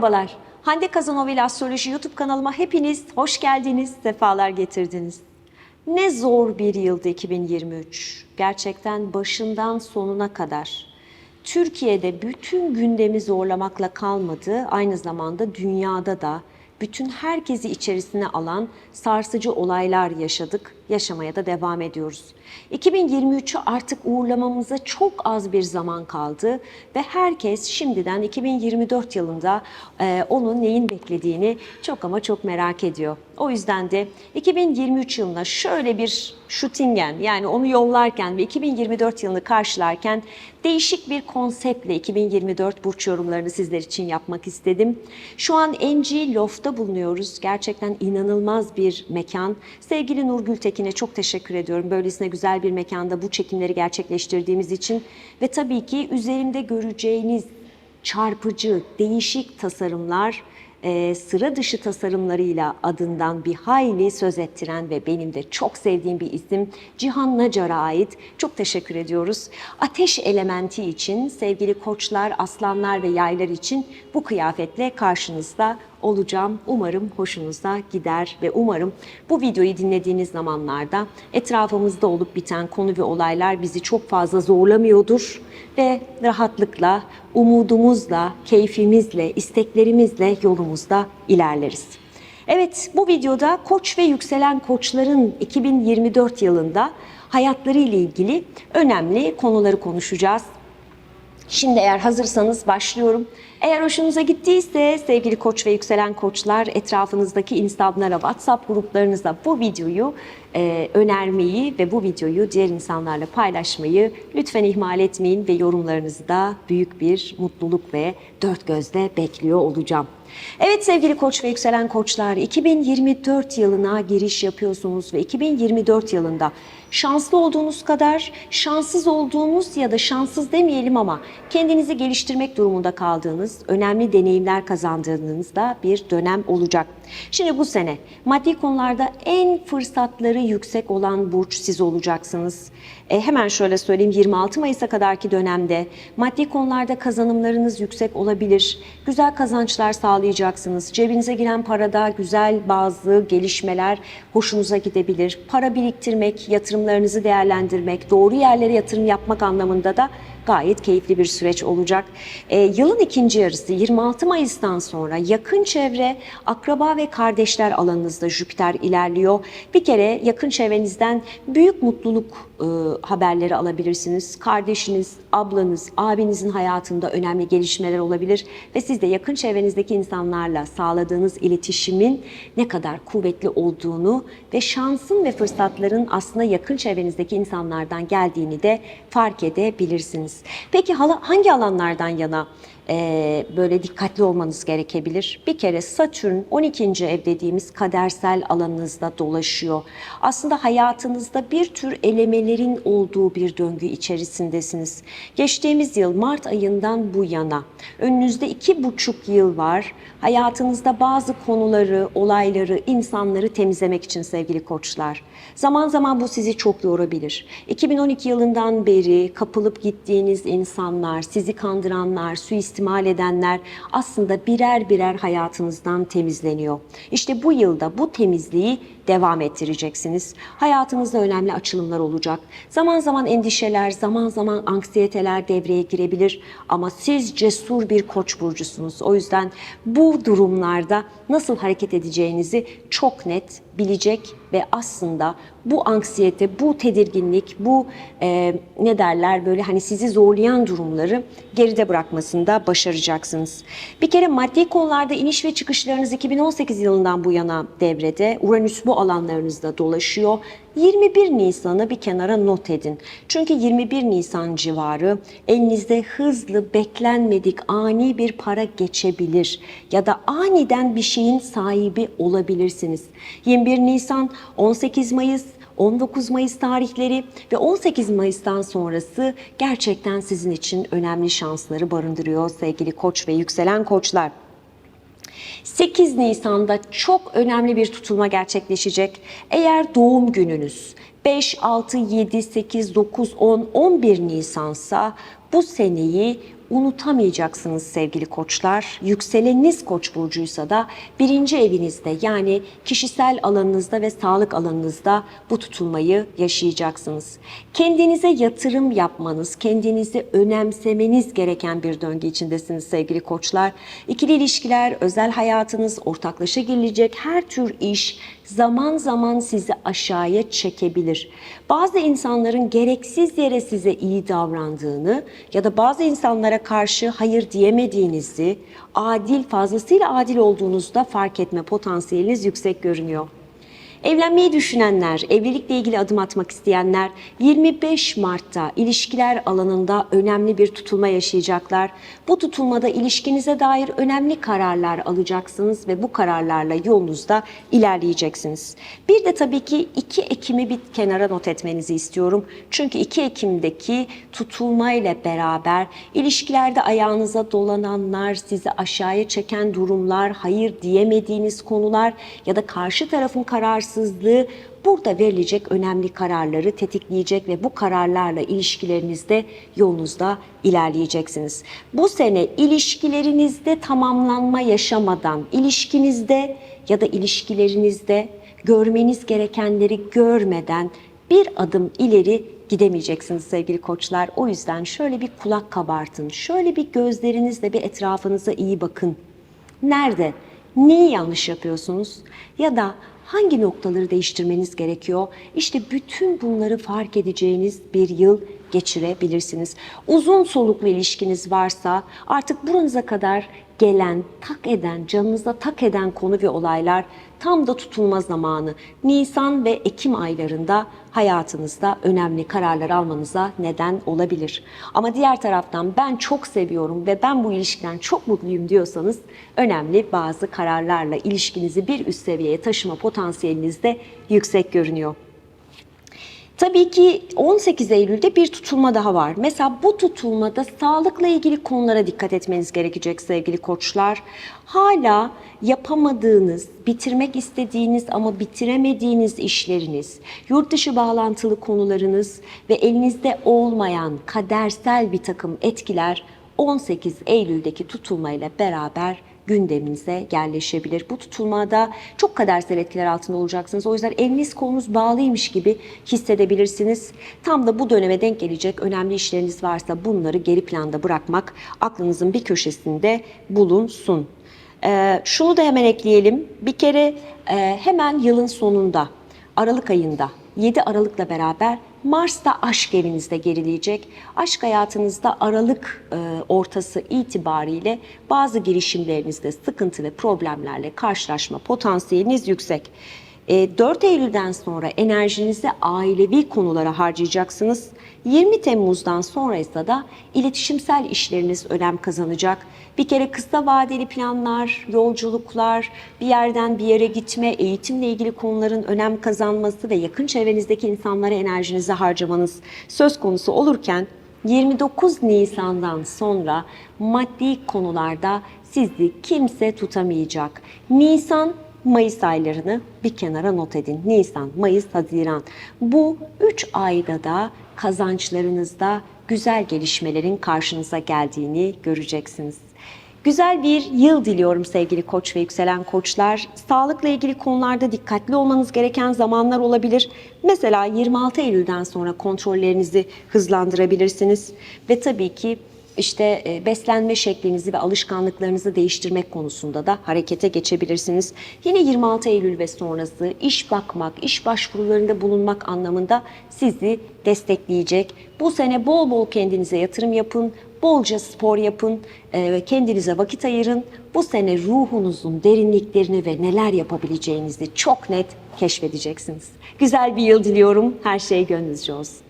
Merhabalar. Hande Kazanovel Astroloji YouTube kanalıma hepiniz hoş geldiniz, sefalar getirdiniz. Ne zor bir yıldı 2023. Gerçekten başından sonuna kadar. Türkiye'de bütün gündemi zorlamakla kalmadı, aynı zamanda dünyada da bütün herkesi içerisine alan sarsıcı olaylar yaşadık, yaşamaya da devam ediyoruz. 2023'ü artık uğurlamamıza çok az bir zaman kaldı ve herkes şimdiden 2024 yılında e, onun neyin beklediğini çok ama çok merak ediyor. O yüzden de 2023 yılına şöyle bir şutingen yani onu yollarken ve 2024 yılını karşılarken değişik bir konseptle 2024 burç yorumlarını sizler için yapmak istedim. Şu an NG Loft'ta bulunuyoruz. Gerçekten inanılmaz bir mekan. Sevgili Nurgül Tekin'e çok teşekkür ediyorum. Böylesine güzel bir mekanda bu çekimleri gerçekleştirdiğimiz için ve tabii ki üzerimde göreceğiniz çarpıcı, değişik tasarımlar e, sıra dışı tasarımlarıyla adından bir hayli söz ettiren ve benim de çok sevdiğim bir isim Cihan Nacar'a ait. Çok teşekkür ediyoruz. Ateş elementi için sevgili koçlar, aslanlar ve yaylar için bu kıyafetle karşınızda olacağım. Umarım hoşunuza gider ve umarım bu videoyu dinlediğiniz zamanlarda etrafımızda olup biten konu ve olaylar bizi çok fazla zorlamıyordur ve rahatlıkla, umudumuzla, keyfimizle, isteklerimizle yolumuzda ilerleriz. Evet bu videoda koç ve yükselen koçların 2024 yılında hayatları ile ilgili önemli konuları konuşacağız. Şimdi eğer hazırsanız başlıyorum. Eğer hoşunuza gittiyse sevgili koç ve yükselen koçlar etrafınızdaki insanlara WhatsApp gruplarınızda bu videoyu e, önermeyi ve bu videoyu diğer insanlarla paylaşmayı lütfen ihmal etmeyin ve yorumlarınızı da büyük bir mutluluk ve dört gözle bekliyor olacağım. Evet sevgili koç ve yükselen koçlar 2024 yılına giriş yapıyorsunuz ve 2024 yılında şanslı olduğunuz kadar şanssız olduğunuz ya da şanssız demeyelim ama kendinizi geliştirmek durumunda kaldığınız, önemli deneyimler kazandığınız da bir dönem olacak. Şimdi bu sene maddi konularda en fırsatları yüksek olan burç siz olacaksınız. E, hemen şöyle söyleyeyim 26 Mayıs'a kadarki dönemde maddi konularda kazanımlarınız yüksek olabilir. Güzel kazançlar sağlayacaksınız. Cebinize giren parada güzel bazı gelişmeler hoşunuza gidebilir. Para biriktirmek, yatırımlarınızı değerlendirmek, doğru yerlere yatırım yapmak anlamında da gayet keyifli bir süreç olacak. E, yılın ikinci yarısı 26 Mayıs'tan sonra yakın çevre, akraba ve kardeşler alanınızda Jüpiter ilerliyor. Bir kere yakın çevrenizden büyük mutluluk e, haberleri alabilirsiniz. Kardeşiniz, ablanız, abinizin hayatında önemli gelişmeler olabilir ve siz de yakın çevrenizdeki insanlarla sağladığınız iletişimin ne kadar kuvvetli olduğunu ve şansın ve fırsatların aslında yakın çevrenizdeki insanlardan geldiğini de fark edebilirsiniz. Peki hangi alanlardan yana e, böyle dikkatli olmanız gerekebilir. Bir kere Satürn 12. ev dediğimiz kadersel alanınızda dolaşıyor. Aslında hayatınızda bir tür elemelerin olduğu bir döngü içerisindesiniz. Geçtiğimiz yıl Mart ayından bu yana önünüzde iki buçuk yıl var. Hayatınızda bazı konuları, olayları, insanları temizlemek için sevgili koçlar. Zaman zaman bu sizi çok yorabilir. 2012 yılından beri kapılıp gittiğiniz insanlar, sizi kandıranlar, suistimal edenler aslında birer birer hayatınızdan temizleniyor. İşte bu yılda bu temizliği devam ettireceksiniz. Hayatınızda önemli açılımlar olacak. Zaman zaman endişeler, zaman zaman anksiyeteler devreye girebilir ama siz cesur bir koç burcusunuz. O yüzden bu durumlarda nasıl hareket edeceğinizi çok net bilecek ve aslında bu anksiyete, bu tedirginlik, bu e, ne derler böyle hani sizi zorlayan durumları geride bırakmasında başaracaksınız. Bir kere maddi konularda iniş ve çıkışlarınız 2018 yılından bu yana devrede. Uranüs bu alanlarınızda dolaşıyor. 21 Nisan'ı bir kenara not edin. Çünkü 21 Nisan civarı elinizde hızlı, beklenmedik, ani bir para geçebilir ya da aniden bir şeyin sahibi olabilirsiniz. 21 Nisan, 18 Mayıs, 19 Mayıs tarihleri ve 18 Mayıs'tan sonrası gerçekten sizin için önemli şansları barındırıyor sevgili koç ve yükselen koçlar. 8 Nisan'da çok önemli bir tutulma gerçekleşecek. Eğer doğum gününüz 5, 6, 7, 8, 9, 10, 11 Nisan'sa bu seneyi unutamayacaksınız sevgili koçlar. Yükseleniniz koç burcuysa da birinci evinizde yani kişisel alanınızda ve sağlık alanınızda bu tutulmayı yaşayacaksınız. Kendinize yatırım yapmanız, kendinizi önemsemeniz gereken bir döngü içindesiniz sevgili koçlar. İkili ilişkiler, özel hayatınız, ortaklaşa girilecek her tür iş zaman zaman sizi aşağıya çekebilir. Bazı insanların gereksiz yere size iyi davrandığını ya da bazı insanlara karşı hayır diyemediğinizi, adil, fazlasıyla adil olduğunuzda fark etme potansiyeliniz yüksek görünüyor. Evlenmeyi düşünenler, evlilikle ilgili adım atmak isteyenler 25 Mart'ta ilişkiler alanında önemli bir tutulma yaşayacaklar. Bu tutulmada ilişkinize dair önemli kararlar alacaksınız ve bu kararlarla yolunuzda ilerleyeceksiniz. Bir de tabii ki 2 Ekim'i bir kenara not etmenizi istiyorum. Çünkü 2 Ekim'deki tutulma ile beraber ilişkilerde ayağınıza dolananlar, sizi aşağıya çeken durumlar, hayır diyemediğiniz konular ya da karşı tarafın kararsızlığı burada verilecek önemli kararları tetikleyecek ve bu kararlarla ilişkilerinizde yolunuzda ilerleyeceksiniz. Bu sene ilişkilerinizde tamamlanma yaşamadan, ilişkinizde ya da ilişkilerinizde görmeniz gerekenleri görmeden bir adım ileri gidemeyeceksiniz sevgili koçlar. O yüzden şöyle bir kulak kabartın, şöyle bir gözlerinizle bir etrafınıza iyi bakın. Nerede? Neyi yanlış yapıyorsunuz? Ya da hangi noktaları değiştirmeniz gerekiyor? İşte bütün bunları fark edeceğiniz bir yıl geçirebilirsiniz. Uzun soluklu ilişkiniz varsa artık buranıza kadar gelen, tak eden, canınıza tak eden konu ve olaylar tam da tutulma zamanı. Nisan ve Ekim aylarında hayatınızda önemli kararlar almanıza neden olabilir. Ama diğer taraftan ben çok seviyorum ve ben bu ilişkiden çok mutluyum diyorsanız önemli bazı kararlarla ilişkinizi bir üst seviyeye taşıma potansiyeliniz de yüksek görünüyor. Tabii ki 18 Eylül'de bir tutulma daha var. Mesela bu tutulmada sağlıkla ilgili konulara dikkat etmeniz gerekecek sevgili koçlar. Hala yapamadığınız, bitirmek istediğiniz ama bitiremediğiniz işleriniz, yurt dışı bağlantılı konularınız ve elinizde olmayan kadersel bir takım etkiler 18 Eylül'deki tutulmayla beraber gündeminize yerleşebilir. Bu tutulmada çok kadersel etkiler altında olacaksınız. O yüzden eliniz kolunuz bağlıymış gibi hissedebilirsiniz. Tam da bu döneme denk gelecek önemli işleriniz varsa bunları geri planda bırakmak aklınızın bir köşesinde bulunsun. Ee, şunu da hemen ekleyelim. Bir kere e, hemen yılın sonunda, Aralık ayında 7 Aralık'la beraber Mars da aşk evinizde gerileyecek. Aşk hayatınızda Aralık e, ortası itibariyle bazı girişimlerinizde sıkıntı ve problemlerle karşılaşma potansiyeliniz yüksek. E, 4 Eylül'den sonra enerjinizi ailevi konulara harcayacaksınız. 20 Temmuz'dan sonra ise da iletişimsel işleriniz önem kazanacak. Bir kere kısa vadeli planlar, yolculuklar, bir yerden bir yere gitme, eğitimle ilgili konuların önem kazanması ve yakın çevrenizdeki insanlara enerjinizi harcamanız söz konusu olurken 29 Nisan'dan sonra maddi konularda sizi kimse tutamayacak. Nisan Mayıs aylarını bir kenara not edin. Nisan, Mayıs, Haziran. Bu 3 ayda da kazançlarınızda güzel gelişmelerin karşınıza geldiğini göreceksiniz. Güzel bir yıl diliyorum sevgili koç ve yükselen koçlar. Sağlıkla ilgili konularda dikkatli olmanız gereken zamanlar olabilir. Mesela 26 Eylül'den sonra kontrollerinizi hızlandırabilirsiniz. Ve tabii ki işte e, beslenme şeklinizi ve alışkanlıklarınızı değiştirmek konusunda da harekete geçebilirsiniz. Yine 26 Eylül ve sonrası iş bakmak, iş başvurularında bulunmak anlamında sizi destekleyecek. Bu sene bol bol kendinize yatırım yapın, bolca spor yapın e, kendinize vakit ayırın. Bu sene ruhunuzun derinliklerini ve neler yapabileceğinizi çok net keşfedeceksiniz. Güzel bir yıl diliyorum. Her şey gönlünüzce olsun.